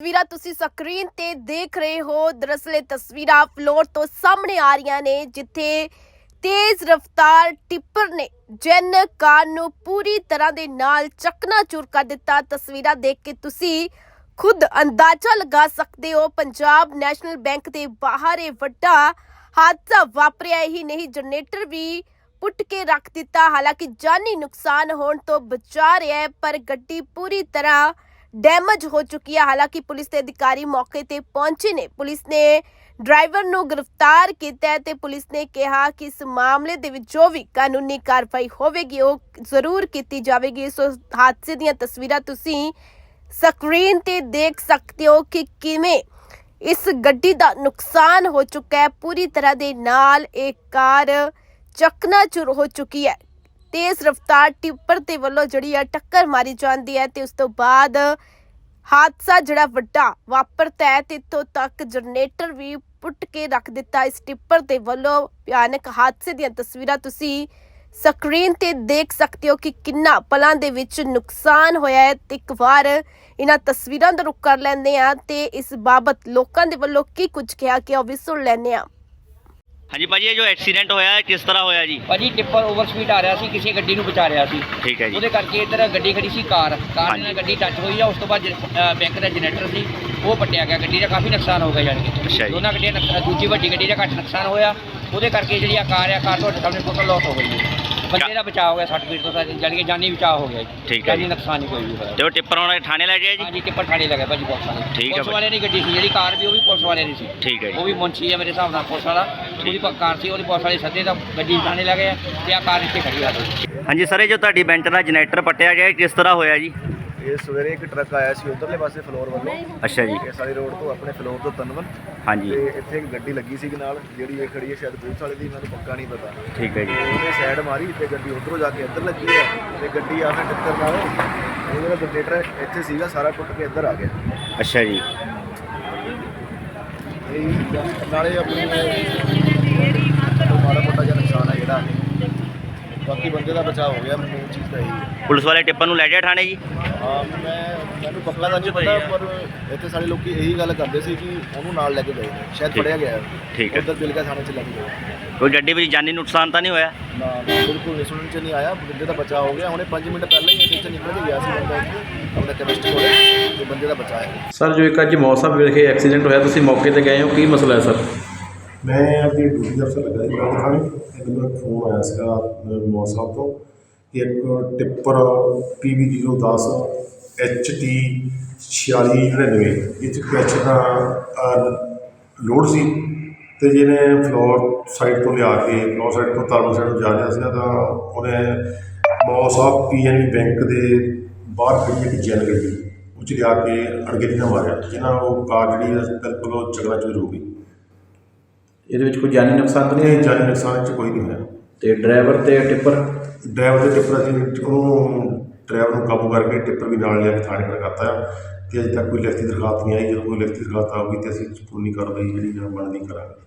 ਤਸਵੀਰਾਂ ਤੁਸੀਂ ਸਕਰੀਨ ਤੇ ਦੇਖ ਰਹੇ ਹੋ। ਦਰਅਸਲ ਇਹ ਤਸਵੀਰਾਂ ਫਲੋਰ ਤੋਂ ਸਾਹਮਣੇ ਆ ਰਹੀਆਂ ਨੇ, ਜਿੱਥੇ ਤੇਜ਼ ਰਫ਼ਤਾਰ ਟਿੱਪਰ ਨੇ ਜਨ ਕਾਰ ਨੂੰ ਪੂਰੀ ਤਰ੍ਹਾਂ ਦੇ ਨਾਲ ਚਕਨਾਚੂਰ ਕਰ ਦਿੱਤਾ। ਤਸਵੀਰਾਂ ਦੇਖ ਕੇ ਤੁਸੀਂ ਖੁਦ ਅੰਦਾਜ਼ਾ ਲਗਾ ਸਕਦੇ ਹੋ, ਪੰਜਾਬ ਨੈਸ਼ਨਲ ਬੈਂਕ ਦੇ ਬਾਹਰ ਇਹ ਵੱਡਾ ਹਾਦਸਾ ਵਾਪਰਿਆ। ਹੀ ਨਹੀਂ, ਜਨਰੇਟਰ ਵੀ ਪੁੱਟ ਕੇ ਰੱਖ ਦਿੱਤਾ। ਹਾਲਾਂਕਿ ਜਾਨੀ ਨੁਕਸਾਨ ਹੋਣ ਤੋਂ ਬਚਾ ਰਿਹਾ ਪਰ ਗੱਡੀ ਪੂਰੀ ਤਰ੍ਹਾਂ ਡੈਮੇਜ ਹੋ ਚੁੱਕੀ ਹੈ ਹਾਲਾਂਕਿ ਪੁਲਿਸ ਦੇ ਅਧਿਕਾਰੀ ਮੌਕੇ ਤੇ ਪਹੁੰਚੇ ਨੇ। ਪੁਲਿਸ ਨੇ ਡਰਾਈਵਰ ਨੂੰ ਗ੍ਰਿਫਤਾਰ ਕੀਤਾ ਹੈ ਤੇ ਪੁਲਿਸ ਨੇ ਕਿਹਾ ਕਿ ਇਸ ਮਾਮਲੇ ਦੇ ਵਿੱਚ ਜੋ ਵੀ ਕਾਨੂੰਨੀ ਕਾਰਵਾਈ ਹੋਵੇਗੀ, ਉਹ ਜ਼ਰੂਰ ਕੀਤੀ ਜਾਵੇਗੀ। ਇਸ ਹਾਦਸੇ ਦੀਆਂ ਤਸਵੀਰਾਂ ਤੁਸੀਂ ਸਕਰੀਨ ਤੇ ਦੇਖ ਸਕਦੇ ਹੋ ਕਿ ਕਿਵੇਂ ਇਸ ਗੱਡੀ ਦਾ ਨੁਕਸਾਨ ਹੋ ਚੁੱਕਾ ਹੈ। ਪੂਰੀ ਤਰ੍ਹਾਂ ਦੇ ਨਾਲ ਇਹ ਕਾਰ ਚਕਨਾਚੂਰ ਹੋ ਚੁੱਕੀ ਹੈ। ਤੇਜ਼ ਰਫ਼ਤਾਰ ਟਿੱਪਰ ਦੇ ਵੱਲੋਂ ਜਿਹੜੀ ਆ ਟੱਕਰ ਮਾਰੀ ਜਾਂਦੀ ਹੈ ਤੇ ਉਸ ਤੋਂ ਬਾਅਦ ਹਾਦਸਾ ਜਿਹੜਾ ਵੱਡਾ ਵਾਪਰਦਾ ਹੈ ਤੇ ਇੱਥੋਂ ਤੱਕ ਜਨਰੇਟਰ ਵੀ ਪੁੱਟ ਕੇ ਰੱਖ ਦਿੱਤਾ ਇਸ ਟਿੱਪਰ ਦੇ ਵੱਲੋਂ। ਭਿਆਨਕ ਹਾਦਸੇ ਦੀਆਂ ਤਸਵੀਰਾਂ ਤੁਸੀਂ ਸਕਰੀਨ ਤੇ ਦੇਖ ਸਕਦੇ ਹੋ ਕਿ ਕਿੰਨਾ ਪਲਾਂ ਦੇ ਵਿੱਚ ਨੁਕਸਾਨ ਹੋਇਆ ਹੈ ਤੇ ਇੱਕ ਵਾਰ ਇਹਨਾਂ ਤਸਵੀਰਾਂ ਦਾ ਰੁਖ ਕਰ ਲੈਂਦੇ ਆ ਤੇ ਇਸ ਬਾਬਤ ਲੋਕਾਂ ਦੇ ਵੱਲੋਂ ਕੀ ਕੁਝ ਕਿਹਾ ਕਿ ਉਹ ਵੀ ਸੁਣ ਲੈਂਦੇ ਆ ਹਾਂਜੀ ਭਾਜੀ ਇਹ ਜੋ ਐਕਸੀਡੈਂਟ ਹੋਇਆ ਹੈ ਕਿਸ ਤਰ੍ਹਾਂ ਹੋਇਆ ਜੀ? ਭਾਜੀ ਟਿੱਪਰ ਓਵਰ ਸਪੀਡ ਆ ਰਿਹਾ ਸੀ ਕਿਸੇ ਗੱਡੀ ਨੂੰ ਬਚਾ ਰਿਹਾ ਸੀ। ਠੀਕ ਹੈ ਜੀ। ਉਹਦੇ ਕਰਕੇ ਇੱਧਰ ਗੱਡੀ ਖੜੀ ਸੀ ਕਾਰ। ਕਾਰ। ਨਾਲ ਗੱਡੀ ਟੱਚ ਹੋਈ ਆ ਉਸ ਤੋਂ ਬਾਅਦ ਬੈਂਕ ਦਾ ਜਨਰੇਟਰ ਸੀ ਉਹ ਪੱਟਿਆ ਗਿਆ। ਗੱਡੀ ਦਾ ਕਾਫੀ ਨੁਕਸਾਨ ਹੋ ਗਿਆ ਜਾਣੀ ਕਿ। ਦੋਨਾਂ ਗੱਡੀਆਂ ਦੂਜੀ ਵੱਡੀ ਗੱਡੀ ਦਾ ਘੱਟ ਨੁਕਸਾਨ ਹੋਇਆ। ਉਹਦੇ ਕਰਕੇ ਜਿਹੜੀ ਆ ਕਾਰ ਆ ਕਾਰ ਤੁਹਾਡੇ ਸਾਹਮਣੇ ਟੋਟਲ ਲਾਸ ਹੋ ਗਈ ਹੈ। ਬੰਦੇ ਦਾ ਬਚਾਅ ਹੋ ਗਿਆ 60 ਫੀਟ ਤੋਂ ਸਾਰੀ ਜਾਣੀ ਕਿ ਜਾਨੀ ਬਚਾਅ ਹੋ ਗਿਆ ਜੀ। ਠੀਕ ਹੈ ਜਾਨੀ ਜੀ। ਨੁਕਸਾਨ ਨਹੀਂ ਕੋਈ ਵੀ ਹੋਇਆ। ਤੇ ਉਹ ਟਿੱਪਰ ਉਹਨਾਂ ਥਾਣੇ ਲੈ ਗਏ ਜੀ? ਹਾਂਜੀ ਟਿੱਪਰ ਠਾਣੇ ਲੱਗਾ ਭਾਜੀ ਪੁਲਿਸ ਵਾਲੇ। ਠੀਕ ਹੈ ਪੁਲਿਸ। ਵਾਲਿਆਂ ਦੀ ਗੱਡੀ ਸੀ ਜਿਹੜੀ ਕਾਰ ਵੀ ਉਹ ਵੀ ਪੁਲਿਸ ਵਾਲਿਆਂ ਦੀ ਸੀ। ਠੀਕ ਹੈ ਉਹ ਜੀ ਵੀ ਮੁੰਸ਼ੀ ਹੈ ਮੇਰੇ ਹਿਸਾਬ ਨਾਲ ਪੁਲਿਸ ਵਾਲਾ। ਉਹਦੀ ਪ- ਕਾਰ ਸੀ ਉਹਦੀ ਪੁਲਿਸ ਵਾਲੇ ਸੱਦੇ ਤਾਂ ਗੱਡੀ ਥਾਣੇ ਲੱਗੇ ਤੇ ਆ ਕਾਰ ਇੱਥੇ ਖੜੀ ਆ। ਗਈ ਹਾਂਜੀ ਸਰ ਇਹ ਜੋ ਤੁਹਾਡੀ ਬੈਂਚ ਦਾ ਜਨਰੇਟਰ ਪੱਟਿਆ ਗਿਆ ਇਹ ਕਿਸ ਤਰ੍ਹਾਂ ਹੋਇਆ ਜੀ? ਇਹ ਸਵੇਰੇ ਇੱਕ ਟਰੱਕ ਆਇਆ ਸੀ ਉਧਰਲੇ ਪਾਸੇ ਫਲੋਰ ਵੱਲੋਂ। ਅੱਛਾ ਜੀ। ਇਸ ਵਾਲੀ ਰੋਡ ਤੋਂ ਆਪਣੇ ਫਲੋਰ ਤੋਂ ਤਨਵਨ ਹਾਂਜੀ। ਤੇ ਇੱਥੇ ਇੱਕ ਗੱਡੀ ਲੱਗੀ ਸੀ ਨਾਲ ਜਿਹੜੀ ਇਹ ਖੜੀ ਹੈ ਸ਼ਾਇਦ ਪੁਲਿਸ ਵਾਲੇ ਦੀ ਮੈਨੂੰ ਪੱਕਾ ਨਹੀਂ ਪਤਾ। ਠੀਕ ਹੈ ਜੀ। ਉਹਨੇ ਸਾਈਡ ਮਾਰੀ ਤੇ ਗੱਡੀ ਉਧਰੋਂ ਜਾ ਕੇ ਇੱਧਰ ਲੱਗੀ ਹੈ। ਤੇ ਗੱਡੀ ਆ ਕੇ ਟੱਕਰ ਨਾਲ ਉਹਦਾ ਜਨਰੇਟਰ ਇੱਥੇ ਸੀਗਾ ਸਾਰਾ ਟੁੱਟ ਕੇ ਇੱਧਰ ਆ ਗਿਆ। ਅੱਛਾ ਜੀ। ਇਹ ਨਾਲੇ ਆਪਣੀ ਮਾੜਾ ਮੋਟਾ ਜਿਹਾ ਨੁਕਸਾਨ ਹੈ ਜਿਹੜਾ। ਬਾਕੀ ਬੰਦੇ ਦਾ ਬਚਾਅ ਹੋ ਗਿਆ ਮੈਨੂੰ ਚੀਜ਼ ਤਾਂ ਇਹੀ ਹੈ। ਪੁਲਿਸ ਵਾਲੇ ਟਿੱਪਰ ਨੂੰ ਲੈ ਗਏ ਥਾਣੇ ਜੀ? ਮੈਂ ਮੈਨੂੰ ਪੱਕਾ ਤਾਂ ਨਹੀਂ ਪਤਾ ਪਰ ਇੱਥੇ ਸਾਰੇ ਲੋਕੀ ਇਹੀ ਗੱਲ ਕਰਦੇ ਸੀ ਕਿ ਉਹਨੂੰ ਨਾਲ ਲੈ ਕੇ ਗਏ ਨੇ। ਸ਼ਾਇਦ ਠੀਕ। ਫੜਿਆ ਗਿਆ ਹੈ। ਠੀਕ ਹੈ। ਉਧਰ ਬਿਲਕਾ ਥਾਣੇ ਚ ਲੈ ਕੇ ਗਏ। ਕੋਈ ਗੱਡੀ ਵਿੱਚ ਜਾਨੀ ਨੁਕਸਾਨ ਤਾਂ ਨਹੀਂ ਹੋਇਆ? ਨਾ ਨਾ, ਬਿਲਕੁਲ ਨਹੀਂ ਸੁਣਨ ਚ ਨਹੀਂ ਆਇਆ। ਬੰਦੇ ਦਾ ਬਚਾਅ ਹੋ ਗਿਆ। ਹੁਣੇ 5 ਮਿੰਟ ਪਹਿਲਾਂ ਹੀ ਇਹ ਚ ਨਿਕਲ ਕੇ ਗਿਆ ਸੀ ਬੰਦਾ। ਆਪਣੇ ਕੈਮਿਸਟ ਕੋਲੇ ਤੇ ਬੰਦੇ ਦਾ ਬਚਾਅ ਹੈ। ਸਰ ਜੋ ਇੱਕ ਅੱਜ ਮੌਸਮ ਵਿਖੇ ਐਕਸੀਡੈਂਟ ਹੋਇਆ ਤੁਸੀਂ ਮੌਕੇ ਤੇ ਗਏ ਹੋ। ਕੀ ਮਸਲਾ ਹੈ ਸਰ? ਮੈਂ ਆਪਣੀ ਡਿਊਟੀ ਦੇ ਅਫਸਰ ਲੱਗਾ ਸੀ ਗੱਲ ਖਾਣੇ ਤੇ ਮੈਨੂੰ ਇੱਕ ਫੋਨ ਆਇਆ ਸੀਗਾ ਮੌਸਮ ਸਾਹਿਬ ਤੋਂ। ਕਿ ਇੱਕ ਟਿੱਪਰ PB010 HT 4699 ਇਹ 'ਚ ਕੁਛ ਦਾ ਲੋਡ ਸੀ ਤੇ ਜਿਹਨੇ ਫਲੋਰ ਸਾਈਡ ਤੋਂ ਲਿਆ ਕੇ ਫਲੋਰ ਸਾਈਡ ਤੋਂ ਤਰਮਲ ਸਾਈਡ ਨੂੰ ਜਾ ਰਿਹਾ ਸੀਗਾ ਤਾਂ ਉਹਨੇ ਮੌਸਮ ਪੀਐਨਬੀ ਬੈਂਕ ਦੇ ਬਾਹਰ ਖੜੀ ਇੱਕ ਜੈਨ ਗੱਡੀ ਉਹ 'ਚ ਲਿਆ ਕੇ ਅਣਗਹਿਲੀ ਨਾਲ ਮਾਰਿਆ ਜਿਹਨਾਂ ਉਹ ਕਾਰ ਜਿਹੜੀ ਹੈ ਬਿਲਕੁਲ ਉਹ ਚਕਨਾਚੂਰ ਹੋ ਗਈ। ਇਹਦੇ ਵਿੱਚ ਕੋਈ ਜਾਨੀ ਨੁਕਸਾਨ ਤਾਂ ਨਹੀਂ ਹੋਇਆ? ਜਾਨੀ ਨੁਕਸਾਨ ਚ ਕੋਈ ਨਹੀਂ ਹੋਇਆ। ਤੇ ਡਰਾਈਵਰ ਤੇ ਟਿੱਪਰ? ਡਰਾਈਵਰ ਦੇ ਟਿੱਪਰ ਅਸੀਂ ਉਹਨੂੰ ਡਰਾਈਵਰ ਨੂੰ ਕਾਬੂ ਕਰਕੇ ਟਿੱਪਰ ਵੀ ਨਾਲ ਲਿਆ ਕੇ ਥਾਣੇ ਖੜਾ ਕਰਤਾ ਤੇ ਅਜੇ ਤੱਕ ਕੋਈ ਲਿਖਤੀ ਦਰਖਾਸਤ ਨਹੀਂ ਆਈ। ਜਦੋਂ ਕੋਈ ਲਿਖਤੀ ਦਰਖਾਸਤ ਆਊਗੀ ਤੇ ਅਸੀਂ ਕਾਨੂੰਨੀ ਕਾਰਵਾਈ ਜਿਹੜੀ ਆ, ਬਣਦੀ ਕਰਾਂਗੇ।